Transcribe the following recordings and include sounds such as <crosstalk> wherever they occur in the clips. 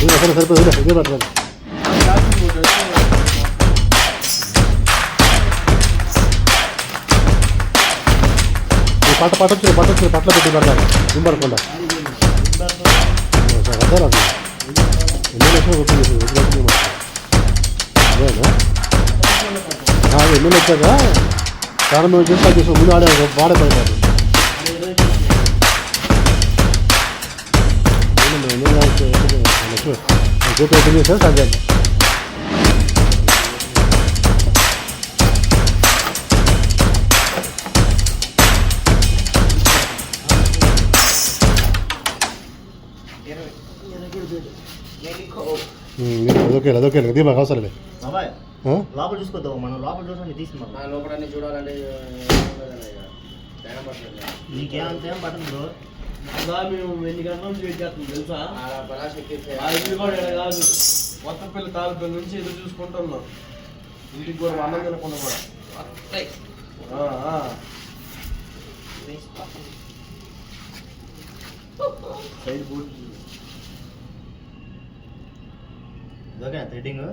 ఇది అసలు సరిపోదు ఇదే, ఇదే పట్టుకోండి ఈ పట్ట పట్టొచ్చు పట్టొచ్చు పట్ల పెట్టి పడతాను దింపడకుండా అదే రాదు ఎన్నో లక్షలు ఓపెన్ చేసి అదేనా ఎన్నో వచ్చాక ప్రారంభం చేస్తా చేసి ముందు ఆడే వాడే పడతారు గోపి ఓపెన్ చేశారు సంజయ్ అదొకే అదొకే దీపా అవసరం లేదు బాబాయ్ ఆ? లోపల చూసుకోద్దాం మనం లోపల చూసుకొని తీసుకున్నాం నా లోపల చూడాలంటే నీకేమంత ఏం పట్టదు బ్రో మేము ఎన్ని గంటల నుంచి వెయిట్ చేస్తాం తెలుసా? పరాశక్తి ఆ ఇల్లు కూడా కాదు. మొత్తం పిల్ల తాలూకు నుంచి ఎదురు చూసుకుంటున్నాం ఇంటికి కూడా అన్నం తినకుండా కూడా. Side threading.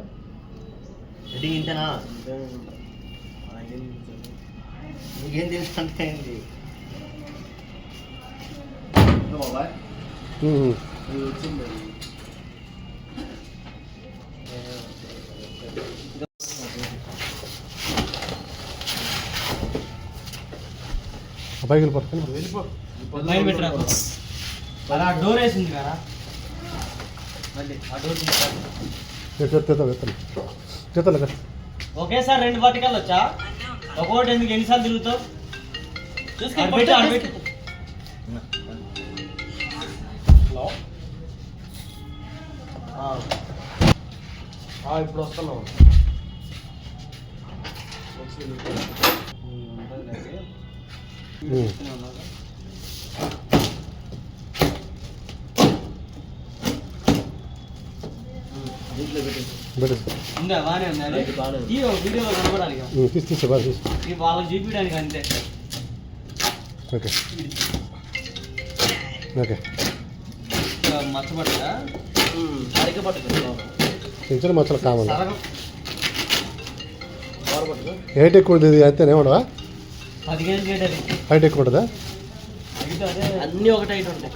థ్రెడ్డింగ్ ఇంతేనా? నీకేం తెలుసు అంటే ఏంటి బాబాయ్. ఇది వచ్చింది వెళ్ళిపోతాను వెళ్ళిపో అలా డోర్ వేసింది కదా. మళ్ళీ ఆ డోర్ తెస్తాను కదా ఒకేసారి రెండు పట్టుకెళ్ళి వచ్చా ఒక్కొక్కటి ఎందుకు ఎన్నిసార్లు తిరుగుతావు? ఆడ ఆ, ఇప్పుడు వస్తున్నాం. వాళ్ళకి చూపించడానికి అంతే. ఓకే. ఓకే. ఇక్కడ మచ్చబడ్డా అరిక పట్టుకుంది చిన్న మచ్చలు కామన్ హైట్ ఎక్కువ ఉంటుంది అంతేనే ఉండవా? హైట్ ఎక్కువ ఉంటుందా అన్నీ ఒకటే ఐటమ్ ఉంటాయి.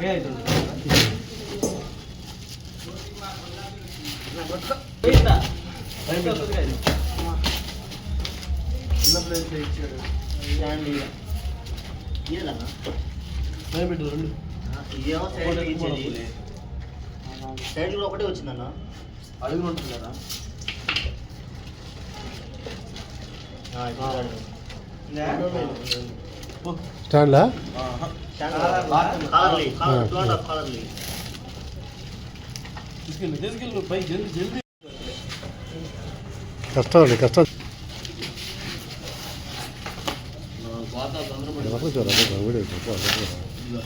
ఇచ్చాడు. ఇదేనా నేను పెట్టు రెండు ఇదేమో సైడ్ ఇచ్చేది సైడ్ కూడా ఒకటే వచ్చిందన్న అడుగులు ఉంటుంది కదా. స్టాండ్లా కష్టం అండి కష్టం. చూడాలి.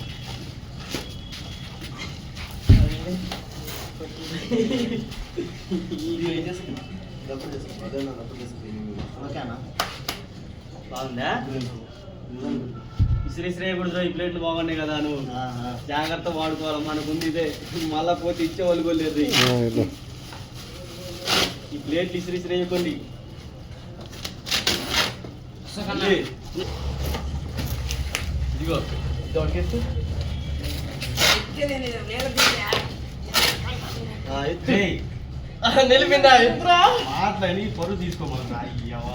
ఓకేనా? బాగుందా? ఈ ప్లేట్లు బాగున్నాయి కదా నువ్వు. జాగ్రత్త వాడుకోవాలి మనకుంది ఇదే. మళ్ళా పోతే ఇచ్చే వాళ్ళు కూడా లేదు. ఆ, ఇట్లా. ఈ ప్లేట్లు ఇసిరి ఇసిరేయకండి ఇదిగో. ఏయ్, నిలిపిందా ఎత్తురా. మాట్లాడి పరువు తీసుకోమన్నా అయ్యవ్వ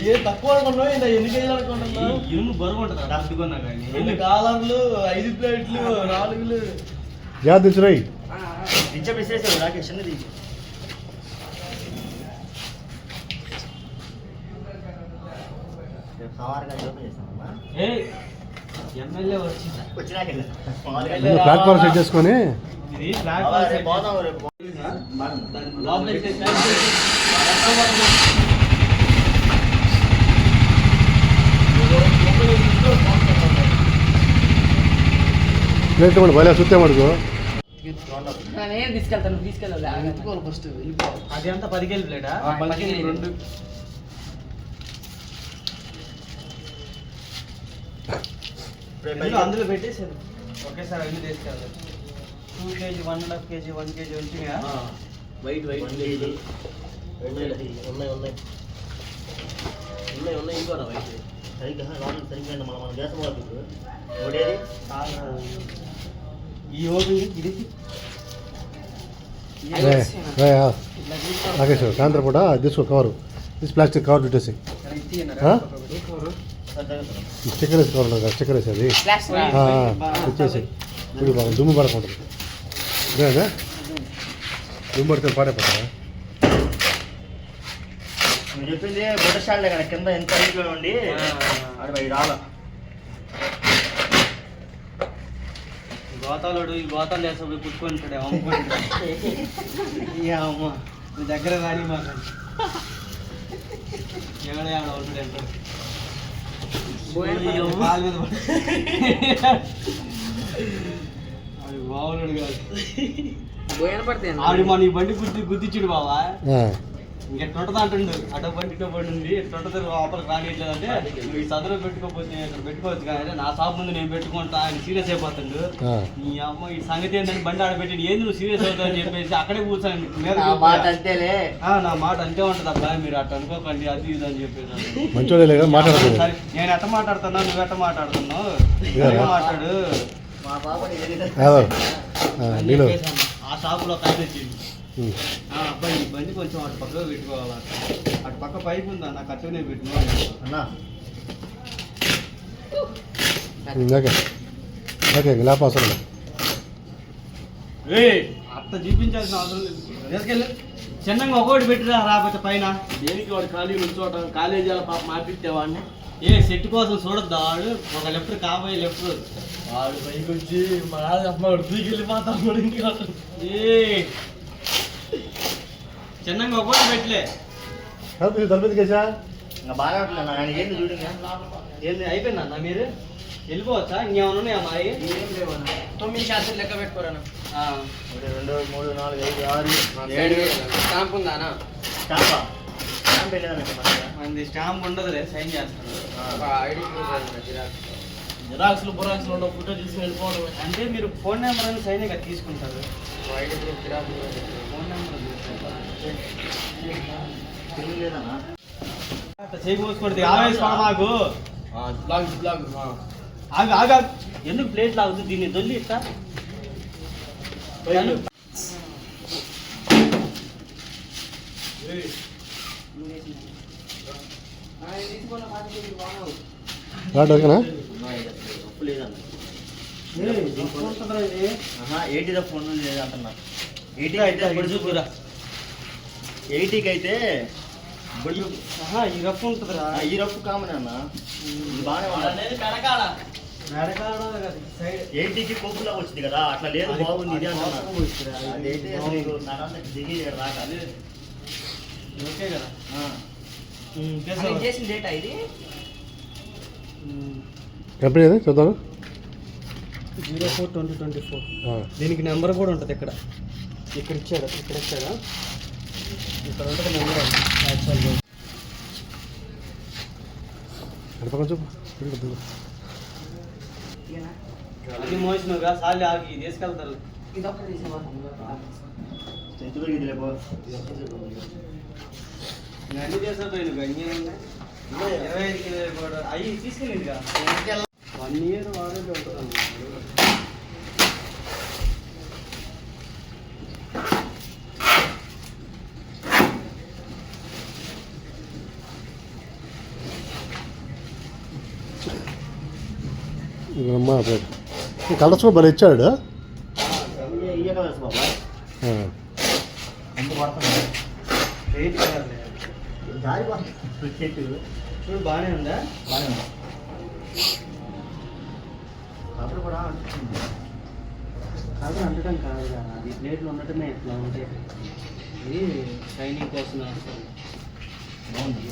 ఏ తక్కువ అనుకున్నావు? ఇంత ఎన్ని కేజీలు అనుకుంటున్నావు ఇనుము బరువు ఉంటుంది? అక్కడ అద్దుకున్నా కానీ ఎన్ని? కాలర్లు ఐదు ప్లేట్లు నాలుగులు. జాగ్రత్త దించే విసిరేసావు రాకేష్ ముందు ప్లాట్ఫామ్ సెట్ చేసుకొని ఇది పోదాం రేపు బయట చూస్తే నేను తీసుకెళ్తాను తీసుకెళ్ళాలి ఫస్ట్ అది అంతా పదికేళ్ళు ప్లేటా రెండు. అందులో పెట్టేసారు. ఒకేసారి అన్ని తీసుకెళ్ళాలి. Two KG one and half KG one KG వచ్చినాయా వైట్ వైట్ వన్ కేజీ ఉన్నాయి ఉన్నాయి ఉన్నాయి ఉన్నాయి. ఇంకోనా వైట్ సరిగ్గా లోపల సరిగ్గా మన మన గ్యాస్ వాళ్ళు ఒకటేది ఈ ఓపెన్ ఇది. నాగేష్ సాయంత్రం పూట అది తీసుకో కవరు. తీసి ప్లాస్టిక్ కవర్. చుట్టేసి ఆ? స్టిక్కర్ వేసి కవర్ స్టిక్కర్ వేసి అది వచ్చేసి ఇప్పుడు దుమ్ము పడకుంటుంది అదే దుమ్ము పడితే పాడైపోతారా నువ్వు చెప్పింది బుట్ట స్టాండ్ కదా కింద ఎంత హైట్లో ఉండి పై రాల గోతాలోడు ఈ గోతాలు వేసా పోయి పుట్టుకుంటాడు అమ్ముకుంటాడు <laughs> అమ్మ. నీ దగ్గర రాని మాకు. ఎవడే ఆడ ఉంటాడు మీద <laughs> బాగున్నాడు కాదు. ఆడు మన ఈ బండి గుద్ది గుద్దిచ్చుడు బావా. ఇంకా తొంటదా అంటుండు. అటో బండి ఇటో బండి ఉంది. తొంటద లోపలికి రానియట్లేదు అంటే నువ్వు ఈ సదలో పెట్టుకోకపోతే ఇక్కడ పెట్టుకోవచ్చు కానీ నా షాప్ ముందు నేను పెట్టుకుంటా ఆయన సీరియస్ అయిపోతుండు. నీ అమ్మ ఈ సంగతి ఏంటంటే బండి ఆడబెట్టి ఏంది నువ్వు సీరియస్ అవుతావు? అని చెప్పేసి అక్కడే కూర్చోండి ఆ మాట అంతేలే ఆ, నా మాట అంతే ఉంటుంది అబ్బా మీరు అట్ట అనుకోకండి అది ఇది అని చెప్పేసి నేను ఎట్ట మాట్లాడుతున్నా నువ్వు ఎట్ట మాట్లాడుతున్నావు? మాట్లాడు? మా పాపని ఏదైనా ఏదో. ఆ, షాపులో ఆయన వచ్చింది అబ్బాయి ఈ బండి కొంచెం అటు పక్కకు పెట్టుకోవాలా? అటు పక్క పైపు ఉందా? నాకు అట్టునే పెట్టుకో అన్నా. ఓకే ఓకే ఇంక లేప అవసరం లేదు. అత్త చూపించాల్సిన అవసరం లేదు. తీసుకెళ్ళి. చిన్నగా ఒకటి పెట్టిరా రాకపోతే పైన. దేనికి వాడు ఖాళీ నుంచోటం కాలేజీల పాప మాపిట్టేవాడిని ఏ సెట్ కోసం చూడొద్దా వాడు ఒక లెఫ్ట్ కాబోయే లెఫ్ట్. వాడు పైకి వచ్చి మా నాన్న దూకి వెళ్ళిపోతాం కూడా ఇంటికి ఏ. చిన్నగా ఒకటి పెట్టలే. తలపెత్తి కేసా ఇంకా బాగా ఉంటున్నా ఆయన ఏంది చూడు. ఏంది అయిపోయిందా అన్న మీరు? వెళ్ళిపోవచ్చా? ఇంకేమైనా ఉన్నాయా మాయి తొమ్మిది శాతం లెక్క పెట్టుకోరాను ఆ, ఒకటి రెండు మూడు నాలుగు ఐదు ఆరు ఏడు. స్టాంప్ ఉందానా స్టాంపా? స్టాంప్ వెళ్ళేదాన్ని స్టాంప్ ఉండదులే సైన్ చేస్తాను జిరాక్స్లు బురాక్స్లు ఉండవు ఫోటో తీసుకుని వెళ్ళిపోవడమే అంటే మీరు ఫోన్ నెంబర్ అని సైన్ కదా తీసుకుంటారు. ఐడి ఫోన్ నెంబర్ మాకు బ్లాగ్ బ్లాగ్ ఆగు ఆగు. ఎందుకు ప్లేట్ లాగుతుంది దీన్ని దొల్లి ఇస్తా? రాడు ఆహా ఎయిటీ ఉండదు లేదు అంటున్నా. ఎయిటీ అయితే ఇటు చూపురా. ఎయిటీకి అయితే ఈ రఫ్ ఉంటుందిరా. ఈ రఫ్ కామన్ అన్న. ఇది బాగానే కదా, సైడ్. ఎయిటీకి కొప్పులా వచ్చింది కదా అట్లా లేదు బాగుంది ఇది నడంతా దిగి రాక ఓకే కదా? చేసిన డేటా ఇది? ఎప్పుడు ఇది? చూద్దాం zero four twenty twenty four. దీనికి నెంబర్ కూడా ఉంటుంది ఇక్కడ. ఇక్కడ ఇచ్చాడు ఇక్కడ ఇచ్చాడా? ఇక్కడ ఉంటుంది నెంబర్ యాక్చువల్గా. అది మోసినవుగా ఆగి తీసుకెళ్తారు తీసేవా ఎంత పెరిగింది లేపో ఇంకా అన్ని నువ్వు ఇంకేమున్నాయి ఇరవై ఐదు కిలోలు కూడా అవి తీసుకెళ్ళిందిగా వన్ ఇయర్ వారంటీ ఉంటుంది ఇక అమ్మ పోయి. ఈ కలర్స్ కూడా భలే ఇచ్చాడు. ఇయ్య కదా బాబా. జారి ఎంత ఇప్పుడు దారి చెట్టు బాగానే ఉందా? బాగానే ఉంది. కబురు కూడా అనిపిస్తుంది. కబురు అంటడం కాదు కదా అది ప్లేట్లు ఉండటమే ఇట్లా ఉంటాయి ఇది షైనింగ్ కోసం బాగుంది